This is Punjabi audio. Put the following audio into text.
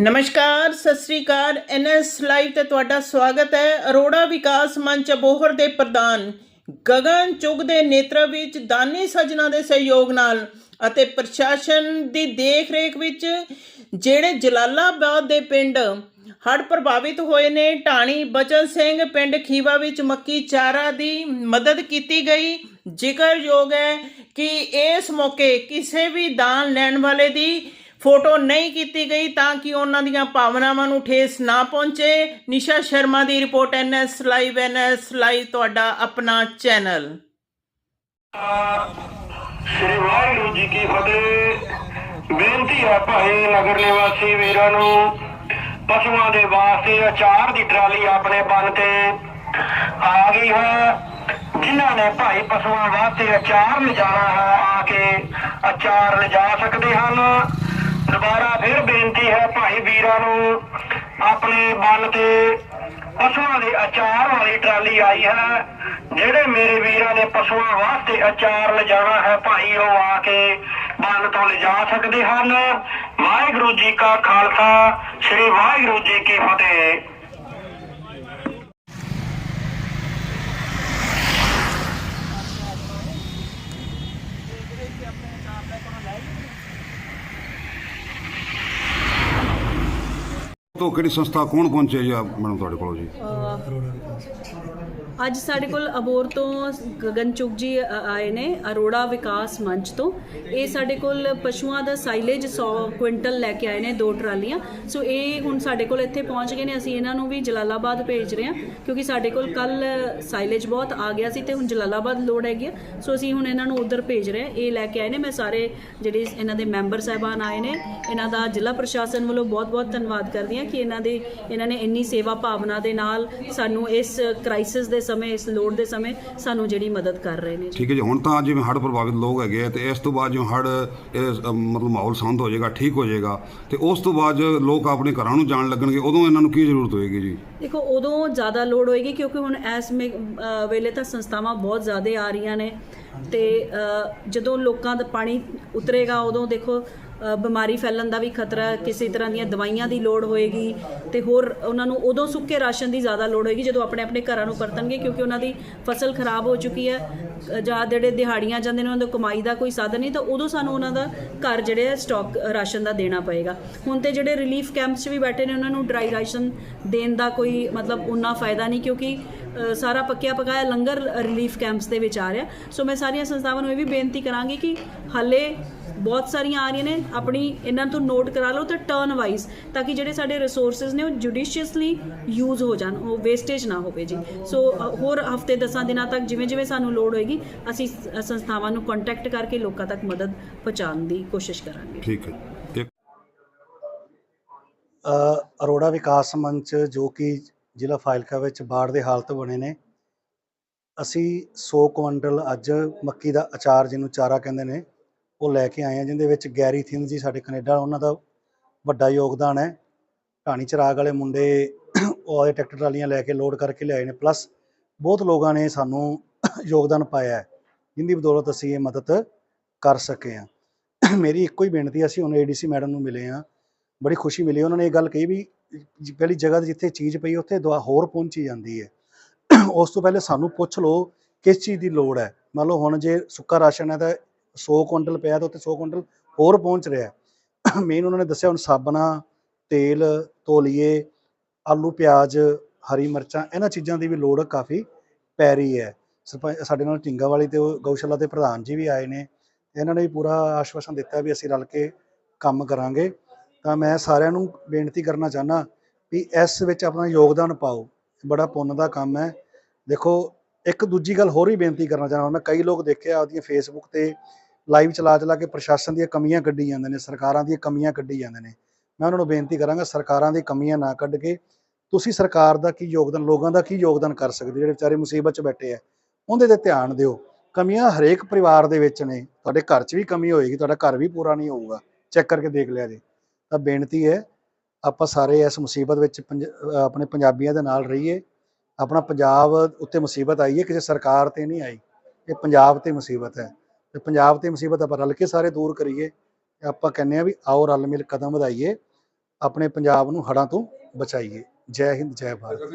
ਨਮਸਕਾਰ, ਸਤਿ ਸ੍ਰੀ ਅਕਾਲ। ਐਨਐਸ ਲਾਈਵ ਤੇ ਤੁਹਾਡਾ ਸਵਾਗਤ ਹੈ। ਅਰੋੜਾ ਵਿਕਾਸ ਮੰਚ ਅਬੋਹਰ ਦੇ ਪ੍ਰਧਾਨ ਗਗਨ ਚੁਗ ਦੇ ਨੇਤਰਤਵ ਵਿੱਚ ਦਾਨੀ ਸੱਜਣਾ ਦੇ ਸਹਿਯੋਗ ਨਾਲ ਅਤੇ ਪ੍ਰਸ਼ਾਸਨ ਦੀ ਦੇਖ-ਰੇਖ ਵਿੱਚ ਜਿਹੜੇ ਜਲਾਲਾਬਾਦ ਦੇ ਪਿੰਡ ਹੜ੍ਹ ਪ੍ਰਭਾਵਿਤ ਹੋਏ ਨੇ, ਢਾਣੀ ਬਚਨ ਸਿੰਘ ਪਿੰਡ ਖੀਵਾ ਵਿੱਚ ਮੱਕੀ ਚਾਰਾ ਦੀ ਮਦਦ ਕੀਤੀ ਗਈ। ਜ਼ਿਕਰਯੋਗ ਹੈ ਕਿ ਇਸ ਮੌਕੇ ਕਿਸੇ ਵੀ ਦਾਨ ਲੈਣ ਵਾਲੇ ਦੀ ਫੋਟੋ ਨਹੀਂ ਕੀਤੀ ਗਈ ਤਾਂ ਕਿ ਉਹਨਾਂ ਦੀਆਂ ਭਾਵਨਾਵਾਂ ਨੂੰ ਠੇਸ ਨਾ ਪਹੁੰਚੇ। ਨਿਸ਼ਾ ਸ਼ਰਮਾ ਦੀ report, NS live NS live ਤੁਹਾਡਾ ਆਪਣਾ ਚੈਨਲ। ਸ੍ਰੀ ਵਾਹਿਗੁਰੂ ਜੀ ਕੀ ਫਤਿਹ। ਬੇਨਤੀ ਹੈ ਭਾਈ ਨਗਰ ਨਿਵਾਸੀ ਵੀਰਾਂ ਨੂੰ, ਪਸ਼ੂਆਂ ਦੇ ਵਾਸਤੇ ਅਚਾਰ ਦੀ ਟਰਾਲੀ ਆਪਣੇ ਬੰਨ ਤੇ ਆ ਗਈ ਹੈ, ਜਿਨ੍ਹਾਂ ਨੇ ਭਾਈ ਪਸ਼ੂਆਂ ਵਾਸਤੇ ਅਚਾਰ ਲਿਜਾਣਾ ਹੈ, ਆ ਕੇ ਅਚਾਰ ਲਿਜਾ ਸਕਦੇ ਹਨ। ਦੁਬਾਰਾ ਫਿਰ ਬੇਨਤੀ ਹੈ ਭਾਈ ਵੀਰਾਂ ਨੂੰ, ਆਪਣੇ ਬੰਨ ਤੇ ਪਸ਼ੂਆਂ ਦੇ ਅਚਾਰ ਵਾਲੀ ਟਰਾਲੀ ਆਈ ਹੈ, ਜਿਹੜੇ ਮੇਰੇ ਵੀਰਾਂ ਨੇ ਪਸ਼ੂਆਂ ਵਾਸਤੇ ਅਚਾਰ ਲਿਜਾਣਾ ਹੈ, ਭਾਈ ਉਹ ਆ ਕੇ ਬਲ ਤੋਂ ਲਿਜਾ ਸਕਦੇ ਹਨ। ਵਾਹਿਗੁਰੂ ਜੀ ਕਾ ਖਾਲਸਾ, ਸ੍ਰੀ ਵਾਹਿਗੁਰੂ ਜੀ ਕੀ ਫਤਿਹ। ਤੋਂ ਕਿਹੜੀ ਸੰਸਥਾ ਕੌਣ ਪਹੁੰਚੇ ਜੀ ਆ ਮੈਡਮ ਤੁਹਾਡੇ ਕੋਲ ਜੀ? ਅੱਜ ਸਾਡੇ ਕੋਲ ਅਬੋਰ ਤੋਂ ਗਗਨ ਚੁਗ ਜੀ ਆਏ ਨੇ, ਅਰੋੜਾ ਵਿਕਾਸ ਮੰਚ ਤੋਂ। ਇਹ ਸਾਡੇ ਕੋਲ ਪਸ਼ੂਆਂ ਦਾ ਸਾਈਲੇਜ 100 ਕੁਇੰਟਲ ਲੈ ਕੇ ਆਏ ਨੇ, ਦੋ ਟਰਾਲੀਆਂ। ਸੋ ਇਹ ਹੁਣ ਸਾਡੇ ਕੋਲ ਇੱਥੇ ਪਹੁੰਚ ਗਏ ਨੇ, ਅਸੀਂ ਇਹਨਾਂ ਨੂੰ ਵੀ ਜਲਾਲਾਬਾਦ ਭੇਜ ਰਹੇ ਹਾਂ, ਕਿਉਂਕਿ ਸਾਡੇ ਕੋਲ ਕੱਲ ਸਾਈਲੇਜ ਬਹੁਤ ਆ ਗਿਆ ਸੀ ਤੇ ਹੁਣ ਜਲਾਲਾਬਾਦ ਲੋਡ ਹੈਗੀ ਆ। ਸੋ ਅਸੀਂ ਹੁਣ ਇਹਨਾਂ ਨੂੰ ਉਧਰ ਭੇਜ ਰਹੇ ਹਾਂ, ਇਹ ਲੈ ਕੇ ਆਏ ਨੇ। ਮੈਂ ਸਾਰੇ ਜਿਹੜੇ ਇਹਨਾਂ ਦੇ ਮੈਂਬਰ ਸਾਹਿਬਾਨ ਆਏ ਨੇ, ਇਹਨਾਂ ਦਾ ਜ਼ਿਲ੍ਹਾ ਪ੍ਰਸ਼ਾਸਨ ਵੱਲੋਂ ਬਹੁਤ-ਬਹੁਤ ਧੰਨਵਾਦ ਕਰਦੀ ਹਾਂ ਕਿ ਇਹਨਾਂ ਦੇ ਇਹਨਾਂ ਨੇ ਇੰਨੀ ਸੇਵਾ ਭਾਵਨਾ ਦੇ ਨਾਲ ਸਾਨੂੰ ਇਸ ਕ੍ਰਾਈਸਿਸ ਦੇ ਸਮੇਂ ਇਸ ਲੋੜ ਦੇ ਸਮੇਂ ਸਾਨੂੰ ਜਿਹੜੀ ਮਦਦ ਕਰ ਰਹੇ ਨੇ। ਠੀਕ ਹੈ ਜੀ ਹੁਣ ਤਾਂ ਜਿਵੇਂ ਹੜ੍ਹ ਪ੍ਰਭਾਵਿਤ ਲੋਕ ਹੈਗੇ ਆ ਤੇ ਇਸ ਤੋਂ ਬਾਅਦ ਜਿਵੇਂ ਹੜ੍ਹ ਮਤਲਬ ਮਾਹੌਲ ਸ਼ਾਂਤ ਹੋ ਜਾਏਗਾ ਠੀਕ ਹੋ ਜਾਏਗਾ ਤੇ ਉਸ ਤੋਂ ਬਾਅਦ ਜੋ ਲੋਕ ਆਪਣੇ ਘਰਾਂ ਨੂੰ ਜਾਣ ਲੱਗਣਗੇ ਉਦੋਂ ਇਹਨਾਂ ਨੂੰ ਕੀ ਜ਼ਰੂਰਤ ਹੋਏਗੀ ਜੀ? ਦੇਖੋ ਉਦੋਂ ਜ਼ਿਆਦਾ ਲੋੜ ਹੋਏਗੀ ਕਿਉਂਕਿ ਹੁਣ ਇਸ ਵੇਲੇ ਤਾਂ ਸੰਸਥਾਵਾਂ ਬਹੁਤ ਜ਼ਿਆਦਾ ਆ ਰਹੀਆਂ ਨੇ ਤੇ ਜਦੋਂ ਲੋਕਾਂ ਦਾ ਪਾਣੀ ਉਤਰੇਗਾ ਉਦੋਂ ਦੇਖੋ ਬਿਮਾਰੀ ਫੈਲਣ ਦਾ ਵੀ ਖਤਰਾ ਕਿਸੇ ਤਰ੍ਹਾਂ ਦੀਆਂ ਦਵਾਈਆਂ ਦੀ ਲੋੜ ਹੋਏਗੀ ਤੇ ਹੋਰ ਉਹਨਾਂ ਨੂੰ ਉਦੋਂ ਸੁੱਕੇ ਰਾਸ਼ਨ ਦੀ ਜ਼ਿਆਦਾ ਲੋੜ ਹੋਏਗੀ ਜਦੋਂ ਆਪਣੇ ਆਪਣੇ ਘਰਾਂ ਨੂੰ ਪਰਤਣਗੇ ਕਿਉਂਕਿ ਉਹਨਾਂ ਦੀ ਫਸਲ ਖਰਾਬ ਹੋ ਚੁੱਕੀ ਹੈ। ਜਾਂ ਜਿਹੜੇ ਦਿਹਾੜੀਆਂ ਜਾਂਦੇ ਨੇ ਉਹਨਾਂ ਦਾ ਕਮਾਈ ਦਾ ਕੋਈ ਸਾਧਨ ਨਹੀਂ ਤਾਂ ਉਦੋਂ ਸਾਨੂੰ ਉਹਨਾਂ ਦਾ ਘਰ ਜਿਹੜੇ ਸਟਾਕ ਰਾਸ਼ਨ ਦਾ ਦੇਣਾ ਪਏਗਾ। ਹੁਣ ਤੇ ਜਿਹੜੇ ਰਿਲੀਫ ਕੈਂਪਸ 'ਚ ਵੀ ਬੈਠੇ ਨੇ ਉਹਨਾਂ ਨੂੰ ਡਰਾਈ ਰਾਸ਼ਨ ਦੇਣ ਦਾ ਕੋਈ ਮਤਲਬ ਉਨਾ ਫਾਇਦਾ ਨਹੀਂ ਕਿਉਂਕਿ ਸਾਰਾ ਪੱਕਿਆ ਪਕਾਇਆ ਲੰਗਰ ਰਿਲੀਫ ਕੈਂਪਸ ਦੇ ਵਿੱਚ ਆ ਰਿਹਾ। ਸੋ ਮੈਂ ਸਾਰੀਆਂ ਸੰਸਥਾਵਾਂ ਨੂੰ ਇਹ ਵੀ ਬੇਨਤੀ ਕਰਾਂਗੀ ਕਿ ਹਾਲੇ ਬਹੁਤ ਸਾਰੀਆਂ ਆ ਰਹੀਆਂ ਨੇ ਆਪਣੀ ਇਹਨਾਂ ਤੋਂ ਨੋਟ ਕਰਾ ਲਓ ਤੇ ਟਰਨ ਵਾਈਜ਼ ਤਾਂ ਕਿ ਜਿਹੜੇ ਸਾਡੇ ਰਿਸੋਰਸਸ ਨੇ ਉਹ ਜੁਡੀਸ਼ੀਅਸਲੀ ਯੂਜ਼ ਹੋ ਜਾਣ ਉਹ ਵੇਸਟੇਜ ਨਾ ਹੋਵੇ ਜੀ। ਸੋ ਹੋਰ ਹਫ਼ਤੇ 10 ਦਿਨਾਂ ਤੱਕ ਜਿਵੇਂ ਜਿਵੇਂ ਸਾਨੂੰ ਲੋੜ ਹੋਏਗੀ ਅਸੀਂ ਸੰਸਥਾਵਾਂ ਨੂੰ ਕੰਟੈਕਟ ਕਰਕੇ ਲੋਕਾਂ ਤੱਕ ਮਦਦ ਪਹੁੰਚਾਉਣ ਦੀ ਕੋਸ਼ਿਸ਼ ਕਰਾਂਗੇ। ਠੀਕ ਹੈ। ਅਰੋੜਾ ਵਿਕਾਸ ਮੰਚ ਜੋ ਕਿ ਜ਼ਿਲ੍ਹਾ ਫਾਜ਼ਿਲਕਾ ਵਿੱਚ ਬਾੜ ਦੇ ਹਾਲਤ ਬਣੇ ਨੇ ਅਸੀਂ 100 ਕੁਇੰਟਲ ਅੱਜ ਮੱਕੀ ਦਾ ਅਚਾਰ ਜਿਹਨੂੰ ਚਾਰਾ ਕਹਿੰਦੇ ਨੇ ਉਹ ਲੈ ਕੇ ਆਏ ਹਾਂ ਜਿਹਦੇ ਵਿੱਚ ਗੈਰੀ ਥਿੰਦ ਜੀ ਸਾਡੇ ਕੈਨੇਡਾ ਉਹਨਾਂ ਦਾ ਵੱਡਾ ਯੋਗਦਾਨ ਹੈ। ਢਾਣੀ ਚਰਾਗ ਵਾਲੇ ਮੁੰਡੇ ਉਹ ਆਏ ਟਰੈਕਟਰ ਟਰਾਲੀਆਂ ਲੈ ਕੇ ਲੋਡ ਕਰਕੇ ਲਿਆਏ ਨੇ। ਪਲੱਸ ਬਹੁਤ ਲੋਕਾਂ ਨੇ ਸਾਨੂੰ ਯੋਗਦਾਨ ਪਾਇਆ ਹੈ, ਜਿੰਦੀ ਬਦੌਲਤ ਅਸੀਂ ਇਹ ਮਦਦ ਕਰ ਸਕੇ ਹਾਂ। ਮੇਰੀ ਇੱਕੋ ਹੀ ਬੇਨਤੀ ਅਸੀਂ ਹੁਣ ਏਡੀਸੀ ਮੈਡਮ ਨੂੰ ਮਿਲੇ ਹਾਂ। ਬੜੀ ਖੁਸ਼ੀ ਮਿਲੀ, ਉਹਨਾਂ ਨੇ ਇਹ ਗੱਲ ਕਹੀ ਵੀ ਪਹਿਲੀ ਜਗ੍ਹਾ ਤੇ ਜਿੱਥੇ ਚੀਜ਼ ਪਈ, ਉੱਥੇ ਦੁਆ ਹੋਰ ਪਹੁੰਚੀ ਜਾਂਦੀ ਹੈ। ਉਸ ਤੋਂ ਪਹਿਲੇ ਸਾਨੂੰ ਪੁੱਛ ਲਓ ਕਿਸ ਚੀਜ਼ ਦੀ ਲੋੜ ਹੈ। ਮੰਨ ਲਓ ਹੁਣ ਜੇ ਸੁੱਕਾ ਰਾਸ਼ਨ ਹੈ ਤਾਂ 100 ਕੁਇੰਟਲ ਪਿਆ ਤਾਂ ਉੱਥੇ 100 ਕੁਇੰਟਲ ਹੋਰ ਪਹੁੰਚ ਰਿਹਾ ਮੇਨ ਉਹਨਾਂ ਨੇ ਦੱਸਿਆ ਹੁਣ ਸਾਬਣਾ, ਤੇਲ ਤੋਲੀਏ ਆਲੂ, ਪਿਆਜ਼, ਹਰੀ ਮਿਰਚਾਂ, ਇਹਨਾਂ ਚੀਜ਼ਾਂ ਦੀ ਵੀ ਲੋੜ ਕਾਫੀ ਪੈ ਰਹੀ ਹੈ। ਸਰਪੰਚ ਸਾਡੇ ਨਾਲ ਢਿੰਗਾ ਵਾਲੀ ਤੇ ਗਊਸ਼ਾਲਾ ਦੇ ਪ੍ਰਧਾਨ ਜੀ ਵੀ ਆਏ ਨੇ, ਇਹਨਾਂ ਨੇ ਵੀ ਪੂਰਾ ਆਸ਼ਵਾਸਨ ਦਿੱਤਾ ਵੀ ਅਸੀਂ ਰਲ ਕੇ ਕੰਮ ਕਰਾਂਗੇ। ਤਾਂ ਮੈਂ ਸਾਰਿਆਂ ਨੂੰ ਬੇਨਤੀ ਕਰਨਾ ਚਾਹਨਾ ਵੀ ਇਸ ਵਿੱਚ ਆਪਣਾ ਯੋਗਦਾਨ ਪਾਓ, ਬੜਾ ਪੁੰਨ ਦਾ ਕੰਮ ਹੈ। ਦੇਖੋ, ਇੱਕ ਦੂਜੀ ਗੱਲ ਹੋਰ ਵੀ ਬੇਨਤੀ ਕਰਨਾ ਚਾਹੁੰਦਾ, ਮੈਂ ਕਈ ਲੋਕ ਦੇਖਿਆ ਆ ਉਹਦੀਆਂ ਫੇਸਬੁੱਕ ਤੇ ਲਾਈਵ ਚਲਾ ਚਲਾ ਕੇ ਪ੍ਰਸ਼ਾਸਨ ਦੀਆਂ ਕਮੀਆਂ ਕੱਢੀ ਜਾਂਦੇ ਨੇ ਸਰਕਾਰਾਂ ਦੀਆਂ ਕਮੀਆਂ ਕੱਢੀ ਜਾਂਦੇ ਨੇ। ਮੈਂ ਉਹਨਾਂ ਨੂੰ ਬੇਨਤੀ ਕਰਾਂਗਾ ਸਰਕਾਰਾਂ ਦੀ ਕਮੀਆਂ ਨਾ ਕੱਢ ਕੇ ਤੁਸੀਂ ਸਰਕਾਰ ਦਾ ਕੀ ਯੋਗਦਾਨ ਲੋਕਾਂ ਦਾ ਕੀ ਯੋਗਦਾਨ ਕਰ ਸਕਦੇ ਹੋ, ਜਿਹੜੇ ਵਿਚਾਰੇ ਮੁਸੀਬਤ 'ਚ ਬੈਠੇ ਆ ਉਹਦੇ ਤੇ ਧਿਆਨ ਦਿਓ। ਕਮੀਆਂ ਹਰੇਕ ਪਰਿਵਾਰ ਦੇ ਵਿੱਚ ਨੇ ਤੁਹਾਡੇ ਘਰ 'ਚ ਵੀ ਕਮੀ ਹੋਏਗੀ ਤੁਹਾਡਾ ਘਰ ਵੀ ਪੂਰਾ ਨਹੀਂ ਹੋਊਗਾ ਚੈੱਕ ਕਰਕੇ ਦੇਖ ਲਿਆ ਜੀ। ਤਾਂ ਬੇਨਤੀ ਹੈ ਆਪਾਂ ਸਾਰੇ ਇਸ ਮੁਸੀਬਤ ਵਿੱਚ ਪੰਜ- ਆਪਣੇ ਪੰਜਾਬੀਆਂ ਦੇ ਨਾਲ ਰਹੀਏ ਆਪਣਾ ਪੰਜਾਬ ਉੱਤੇ ਮੁਸੀਬਤ ਆਈ ਹੈ ਕਿਸੇ ਸਰਕਾਰ ਤੇ ਨਹੀਂ ਆਈ ਇਹ ਪੰਜਾਬ ਤੇ ਮੁਸੀਬਤ ਹੈ। ਤੇ ਪੰਜਾਬ ਤੇ ਮੁਸੀਬਤ ਆਪਾਂ ਰਲ ਕੇ ਸਾਰੇ ਦੂਰ ਕਰੀਏ ਤੇ ਆਪਾਂ ਕਹਿੰਦੇ ਆ ਵੀ ਆਓ ਰਲ ਮਿਲ ਕਦਮ ਵਧਾਈਏ, ਆਪਣੇ ਪੰਜਾਬ ਨੂੰ ਹੜ੍ਹਾਂ ਤੋਂ ਬਚਾਈਏ। ਜੈ ਹਿੰਦ, ਜੈ ਭਾਰਤ।